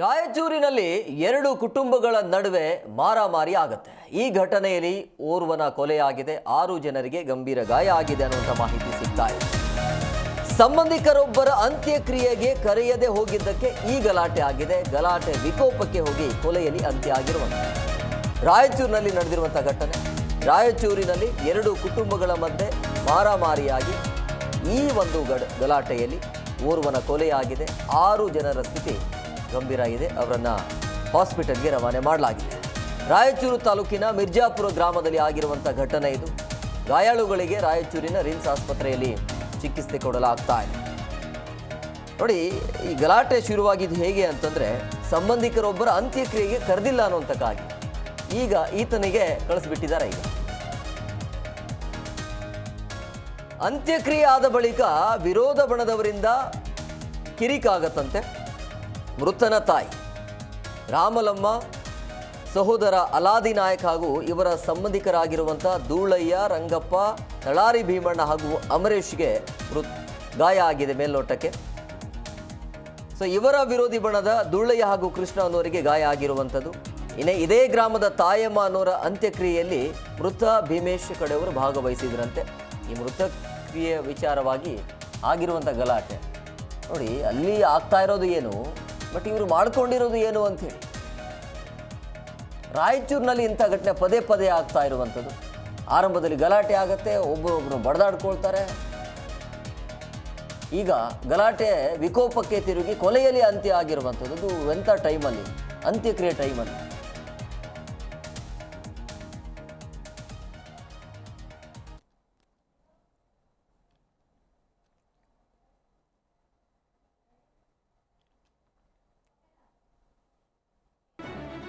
ರಾಯಚೂರಿನಲ್ಲಿ ಎರಡು ಕುಟುಂಬಗಳ ನಡುವೆ ಮಾರಾಮಾರಿ ಆಗುತ್ತೆ. ಈ ಘಟನೆಯಲ್ಲಿ ಓರ್ವನ ಕೊಲೆಯಾಗಿದೆ, ಆರು ಜನರಿಗೆ ಗಂಭೀರ ಗಾಯ ಆಗಿದೆ ಅನ್ನುವಂಥ ಮಾಹಿತಿ ಸಿಗ್ತಾ ಸಂಬಂಧಿಕರೊಬ್ಬರ ಅಂತ್ಯಕ್ರಿಯೆಗೆ ಕರೆಯದೆ ಹೋಗಿದ್ದಕ್ಕೆ ಈ ಗಲಾಟೆ ಆಗಿದೆ. ಗಲಾಟೆ ವಿಕೋಪಕ್ಕೆ ಹೋಗಿ ಕೊಲೆಯಲ್ಲಿ ಅಂತ್ಯ ಆಗಿರುವಂಥ ರಾಯಚೂರಿನಲ್ಲಿ ನಡೆದಿರುವಂಥ ಘಟನೆ, ರಾಯಚೂರಿನಲ್ಲಿ ಎರಡು ಕುಟುಂಬಗಳ ಮಧ್ಯೆ ಮಾರಾಮಾರಿಯಾಗಿ ಈ ಒಂದು ಗಲಾಟೆಯಲ್ಲಿ ಓರ್ವನ ಕೊಲೆಯಾಗಿದೆ, ಆರು ಜನರ ಸ್ಥಿತಿ ಗಂಭೀರ ಇದೆ ಅವರನ್ನು ಹಾಸ್ಪಿಟಲ್ಗೆ ರವಾನೆ ಮಾಡಲಾಗಿದೆ. ರಾಯಚೂರು ತಾಲೂಕಿನ ಮಿರ್ಜಾಪುರ ಗ್ರಾಮದಲ್ಲಿ ಆಗಿರುವಂಥ ಘಟನೆ ಇದು. ಗಾಯಾಳುಗಳಿಗೆ ರಾಯಚೂರಿನ ರಿಮ್ಸ್ ಆಸ್ಪತ್ರೆಯಲ್ಲಿ ಚಿಕಿತ್ಸೆ ಕೊಡಲಾಗ್ತಾ ಇದೆ. ನೋಡಿ, ಈ ಗಲಾಟೆ ಶುರುವಾಗಿದ್ದು ಹೇಗೆ ಅಂತಂದ್ರೆ, ಸಂಬಂಧಿಕರೊಬ್ಬರ ಅಂತ್ಯಕ್ರಿಯೆಗೆ ಕರೆದಿಲ್ಲ ಅನ್ನುವಂಥಕ್ಕಾಗಿ ಈಗ ಈತನಿಗೆ ಕಳಿಸ್ಬಿಟ್ಟಿದ್ದಾರೆ ಈಗ. ಅಂತ್ಯಕ್ರಿಯೆ ಆದ ಬಳಿಕ ವಿರೋಧ ಬಣದವರಿಂದ ಕಿರಿಕಾಗತ್ತಂತೆ. ಮೃತನ ತಾಯಿ. ರಾಮಲಮ್ಮ ಸಹೋದರ ಅಲಾದಿ ನಾಯಕ್ ಹಾಗೂ ಇವರ ಸಂಬಂಧಿಕರಾಗಿರುವಂಥ ಧೂಳಯ್ಯ, ರಂಗಪ್ಪ, ತಳಾರಿ ಭೀಮಣ್ಣ ಹಾಗೂ ಅಮರೇಶ್ಗೆ ಮೃತ್ ಗಾಯ ಆಗಿದೆ ಮೇಲ್ನೋಟಕ್ಕೆ. ಸೊ ಇವರ ವಿರೋಧಿ ಬಣದ ಧೂಳಯ್ಯ ಹಾಗೂ ಕೃಷ್ಣ ಅನ್ನೋರಿಗೆ ಗಾಯ ಆಗಿರುವಂಥದ್ದು ಇನ್ನೇ ಇದೇ ಗ್ರಾಮದ ತಾಯಮ್ಮ ಅನ್ನೋರ ಅಂತ್ಯಕ್ರಿಯೆಯಲ್ಲಿ ಮೃತ ಭೀಮೇಶ್ ಕಡೆಯವರು ಭಾಗವಹಿಸಿದ್ರಂತೆ. ಈ ಮೃತ ಕ್ರಿಯೆ ವಿಚಾರವಾಗಿ ಆಗಿರುವಂಥ ಗಲಾಟೆ. ನೋಡಿ, ಅಲ್ಲಿ ಆಗ್ತಾ ಇರೋದು ಏನು? ಬಟ್ ಇವರು ಮಾಡ್ಕೊಂಡಿರೋದು ಏನು ಅಂಥೇಳಿ ರಾಯಚೂರಿನಲ್ಲಿ ಇಂಥ ಘಟನೆ ಪದೇ ಪದೇ ಆಗ್ತಾ ಇರುವಂಥದ್ದು. ಆರಂಭದಲ್ಲಿ ಗಲಾಟೆ ಆಗತ್ತೆ ಒಬ್ಬರೊಬ್ಬರು ಬಡದಾಡ್ಕೊಳ್ತಾರೆ. ಈಗ ಗಲಾಟೆ ವಿಕೋಪಕ್ಕೆ ತಿರುಗಿ ಕೊಲೆಯಲ್ಲಿ ಅಂತ್ಯ ಆಗಿರುವಂಥದ್ದು. ಎಂಥ ಟೈಮಲ್ಲಿ ಅಂತ್ಯಕ್ರಿಯೆ ಟೈಮಲ್ಲಿ